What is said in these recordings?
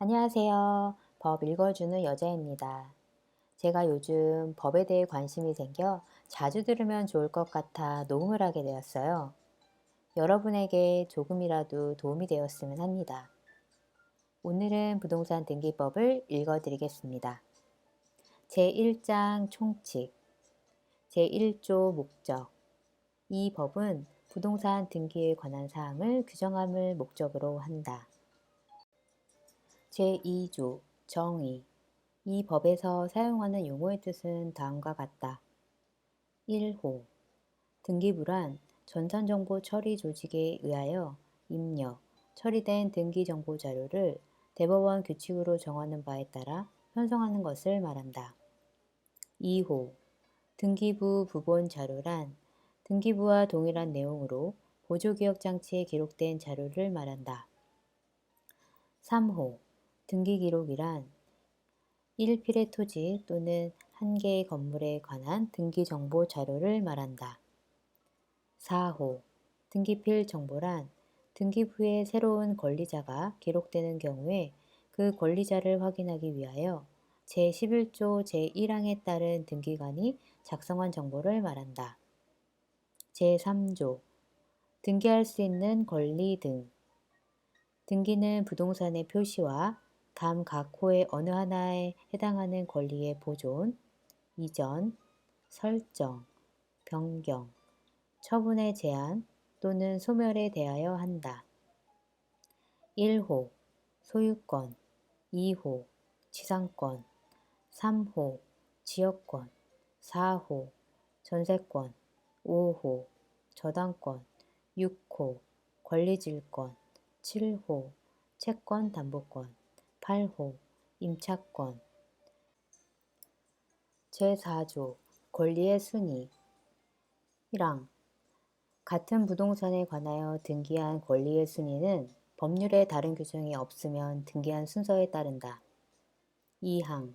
안녕하세요. 법 읽어주는 여자입니다. 제가 요즘 법에 대해 관심이 생겨 자주 들으면 좋을 것 같아 녹음을 하게 되었어요. 여러분에게 조금이라도 도움이 되었으면 합니다. 오늘은 부동산 등기법을 읽어드리겠습니다. 제1장 총칙, 제1조 목적. 이 법은 부동산 등기에 관한 사항을 규정함을 목적으로 한다. 제2조 정의 이 법에서 사용하는 용어의 뜻은 다음과 같다. 1호 등기부란 전산정보 처리 조직에 의하여 입력, 처리된 등기정보 자료를 대법원 규칙으로 정하는 바에 따라 편성하는 것을 말한다. 2호 등기부 부본 자료란 등기부와 동일한 내용으로 보조기억 장치에 기록된 자료를 말한다. 3호 등기 기록이란 1필의 토지 또는 한 개의 건물에 관한 등기 정보 자료를 말한다. 4호 등기필 정보란 등기부에 새로운 권리자가 기록되는 경우에 그 권리자를 확인하기 위하여 제11조 제1항에 따른 등기관이 작성한 정보를 말한다. 제3조 등기할 수 있는 권리 등 등기는 부동산의 표시와 다음 각 호의 어느 하나에 해당하는 권리의 보존, 이전, 설정, 변경, 처분의 제한 또는 소멸에 대하여 한다. 1호 소유권, 2호 지상권, 3호 지역권, 4호 전세권, 5호 저당권, 6호 권리질권, 7호 채권 담보권, 8호 임차권 제4조 권리의 순위 1항 같은 부동산에 관하여 등기한 권리의 순위는 법률에 다른 규정이 없으면 등기한 순서에 따른다. 2항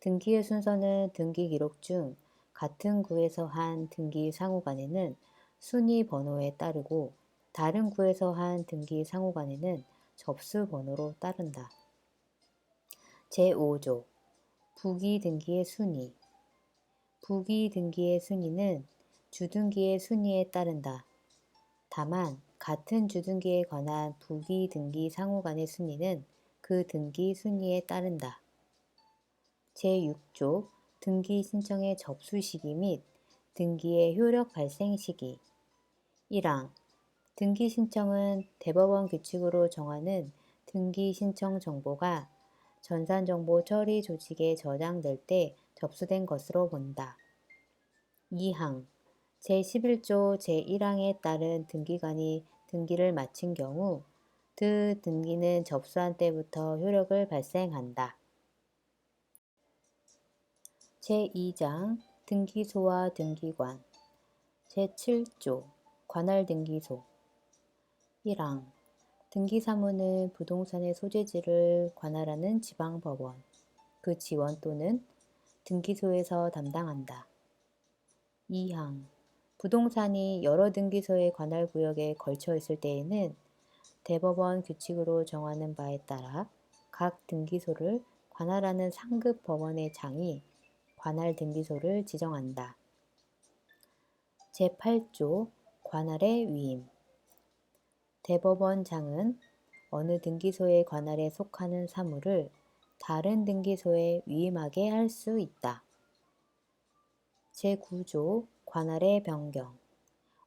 등기의 순서는 등기 기록 중 같은 구에서 한 등기 상호간에는 순위 번호에 따르고 다른 구에서 한 등기 상호간에는 접수 번호로 따른다. 제5조 부기 등기의 순위 부기 등기의 순위는 주등기의 순위에 따른다. 다만 같은 주등기에 관한 부기 등기 상호 간의 순위는 그 등기 순위에 따른다. 제6조 등기 신청의 접수 시기 및 등기의 효력 발생 시기 1항 등기 신청은 대법원 규칙으로 정하는 등기 신청 정보가 전산정보 처리 조직에 저장될 때 접수된 것으로 본다. 2항. 제11조 제1항에 따른 등기관이 등기를 마친 경우 그 등기는 접수한 때부터 효력을 발생한다. 제2장. 등기소와 등기관. 제7조 관할 등기소. 1항 등기 사무는 부동산의 소재지를 관할하는 지방법원, 그 지원 또는 등기소에서 담당한다. 2항 부동산이 여러 등기소의 관할 구역에 걸쳐 있을 때에는 대법원 규칙으로 정하는 바에 따라 각 등기소를 관할하는 상급 법원의 장이 관할 등기소를 지정한다. 제8조 관할의 위임 대법원장은 어느 등기소의 관할에 속하는 사물을 다른 등기소에 위임하게 할 수 있다. 제9조 관할의 변경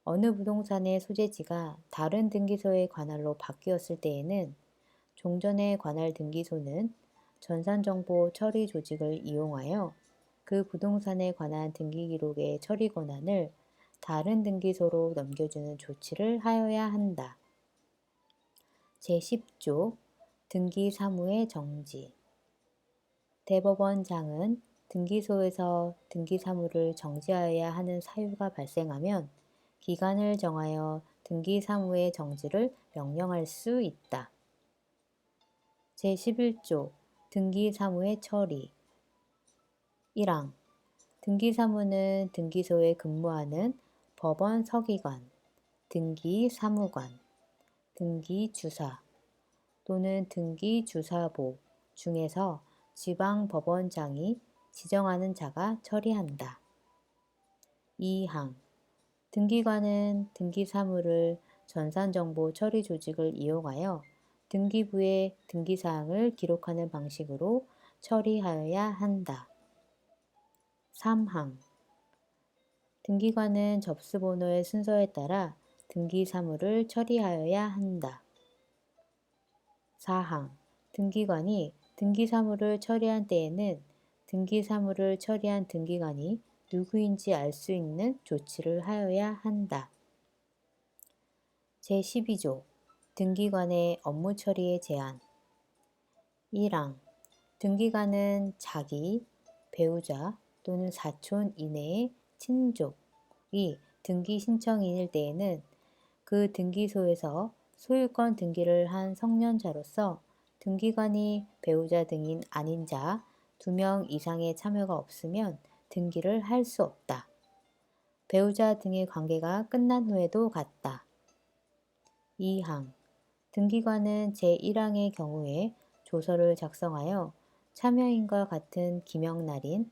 어느 부동산의 소재지가 다른 등기소의 관할로 바뀌었을 때에는 종전의 관할 등기소는 전산정보 처리 조직을 이용하여 그 부동산에 관한 등기 기록의 처리 권한을 다른 등기소로 넘겨주는 조치를 하여야 한다. 제10조 등기 사무의 정지. 대법원장은 등기소에서 등기 사무를 정지하여야 하는 사유가 발생하면 기간을 정하여 등기 사무의 정지를 명령할 수 있다. 제11조 등기 사무의 처리. 1항. 등기 사무는 등기소에 근무하는 법원 서기관, 등기 사무관, 등기 주사, 또는 등기 주사보 중에서 지방법원장이 지정하는 자가 처리한다. 2항 등기관은 등기사물을 전산정보 처리 조직을 이용하여 등기부에 등기사항을 기록하는 방식으로 처리하여야 한다. 3항 등기관은 접수번호의 순서에 따라 등기사물을 처리하여야 한다. 4항 등기관이 등기사물을 처리한 때에는 등기사물을 처리한 등기관이 누구인지 알 수 있는 조치를 하여야 한다. 제12조 등기관의 업무 처리의 제한 1항 등기관은 자기, 배우자 또는 사촌 이내의 친족이 등기 신청인일 때에는 그 등기소에서 소유권 등기를 한 성년자로서 등기관이 배우자 등인 아닌 자두명 이상의 참여가 없으면 등기를 할 수 없다. 배우자 등의 관계가 끝난 후에도 같다. 2항 등기관은 제1항의 경우에 조서를 작성하여 참여인과 같은 기명날인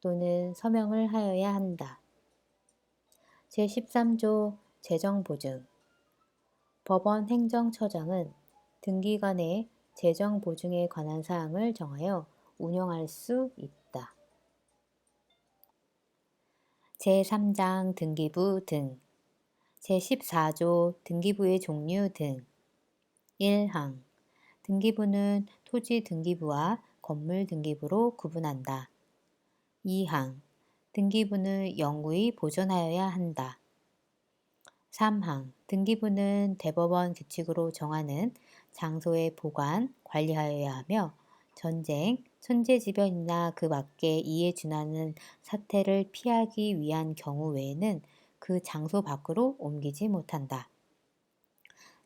또는 서명을 하여야 한다. 제13조 재정보증 법원 행정처장은 등기관의 재정보증에 관한 사항을 정하여 운영할 수 있다. 제3장 등기부 등 제14조 등기부의 종류 등 1항 등기부는 토지 등기부와 건물 등기부로 구분한다. 2항 등기부는 영구히 보존하여야 한다. 3항 등기부는 대법원 규칙으로 정하는 장소에 보관, 관리하여야 하며 전쟁, 천재지변이나 그 밖에 이에 준하는 사태를 피하기 위한 경우 외에는 그 장소 밖으로 옮기지 못한다.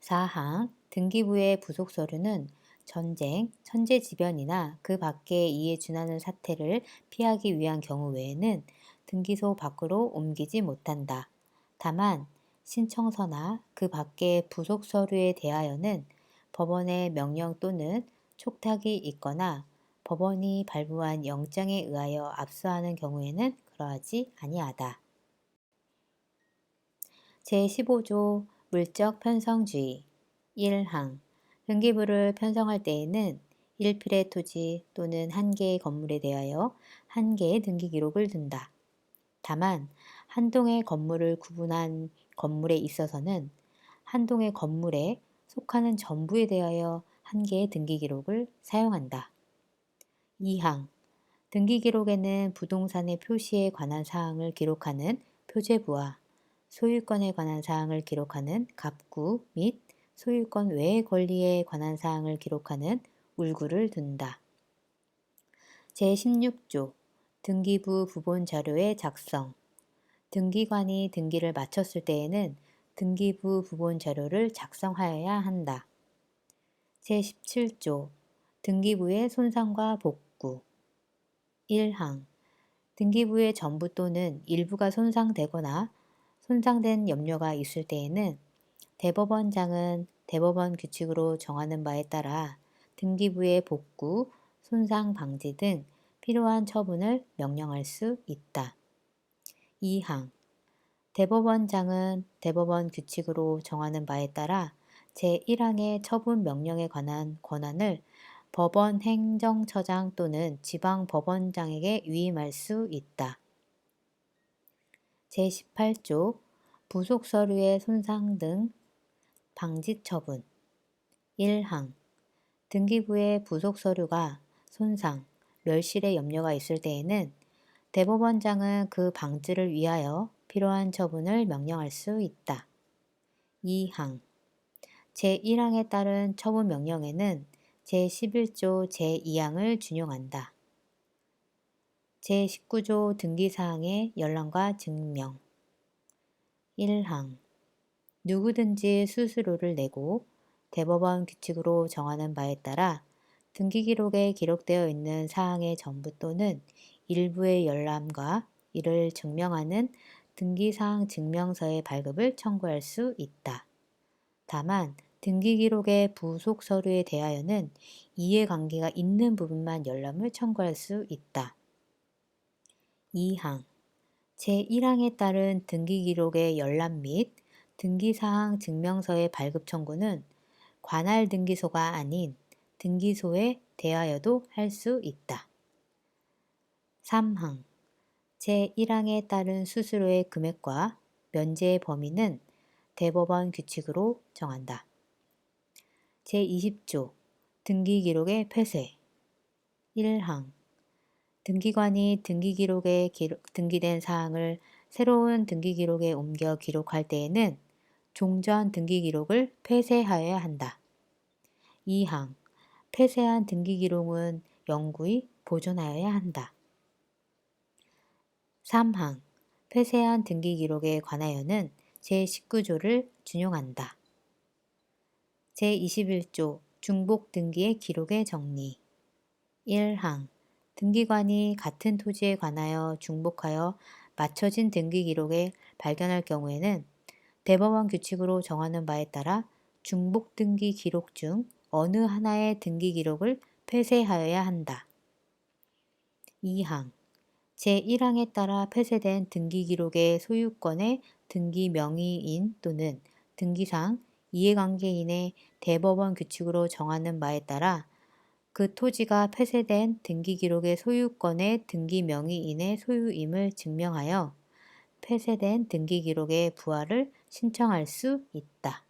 4항 등기부의 부속 서류는 전쟁, 천재지변이나 그 밖에 이에 준하는 사태를 피하기 위한 경우 외에는 등기소 밖으로 옮기지 못한다. 다만 신청서나 그 밖의 부속 서류에 대하여는 법원의 명령 또는 촉탁이 있거나 법원이 발부한 영장에 의하여 압수하는 경우에는 그러하지 아니하다. 제15조 물적 편성주의 1항 등기부를 편성할 때에는 1필의 토지 또는 한 개의 건물에 대하여 한 개의 등기 기록을 둔다. 다만 한 동의 건물을 구분한 건물에 있어서는 한 동의 건물에 속하는 전부에 대하여 한 개의 등기 기록을 사용한다. 2항 등기 기록에는 부동산의 표시에 관한 사항을 기록하는 표제부와 소유권에 관한 사항을 기록하는 갑구 및 소유권 외의 권리에 관한 사항을 기록하는 울구를 둔다. 제16조 등기부 부본 자료의 작성 등기관이 등기를 마쳤을 때에는 등기부 부본 자료를 작성하여야 한다. 제17조 등기부의 손상과 복구 1항 등기부의 전부 또는 일부가 손상되거나 손상된 염려가 있을 때에는 대법원장은 대법원 규칙으로 정하는 바에 따라 등기부의 복구, 손상 방지 등 필요한 처분을 명령할 수 있다. 2항. 대법원장은 대법원 규칙으로 정하는 바에 따라 제1항의 처분 명령에 관한 권한을 법원 행정처장 또는 지방 법원장에게 위임할 수 있다. 제18조 부속 서류의 손상 등 방지 처분. 1항. 등기부의 부속 서류가 손상, 멸실의 염려가 있을 때에는 대법원장은 그 방지를 위하여 필요한 처분을 명령할 수 있다. 2항 제1항에 따른 처분 명령에는 제11조 제2항을 준용한다. 제19조 등기사항의 열람과 증명 1항 누구든지 수수료를 내고 대법원 규칙으로 정하는 바에 따라 등기기록에 기록되어 있는 사항의 전부 또는 일부의 열람과 이를 증명하는 등기사항 증명서의 발급을 청구할 수 있다. 다만 등기기록의 부속 서류에 대하여는 이해관계가 있는 부분만 열람을 청구할 수 있다. 2항 제1항에 따른 등기기록의 열람 및 등기사항 증명서의 발급 청구는 관할 등기소가 아닌 등기소에 대하여도 할 수 있다. 3항 제1항에 따른 수수료의 금액과 면제의 범위는 대법원 규칙으로 정한다. 제20조 등기기록의 폐쇄 1항 등기관이 등기기록에 기록, 등기된 사항을 새로운 등기기록에 옮겨 기록할 때에는 종전 등기기록을 폐쇄하여야 한다. 2항 폐쇄한 등기기록은 영구히 보존하여야 한다. 3항 폐쇄한 등기 기록에 관하여는 제19조를 준용한다. 제21조 중복 등기의 기록의 정리 1항 등기관이 같은 토지에 관하여 중복하여 맞춰진 등기 기록에 발견할 경우에는 대법원 규칙으로 정하는 바에 따라 중복 등기 기록 중 어느 하나의 등기 기록을 폐쇄하여야 한다. 2항 제1항에 따라 폐쇄된 등기 기록의 소유권의 등기 명의인 또는 등기상 이해관계인의 대법원 규칙으로 정하는 바에 따라 그 토지가 폐쇄된 등기 기록의 소유권의 등기 명의인의 소유임을 증명하여 폐쇄된 등기 기록의 부활을 신청할 수 있다.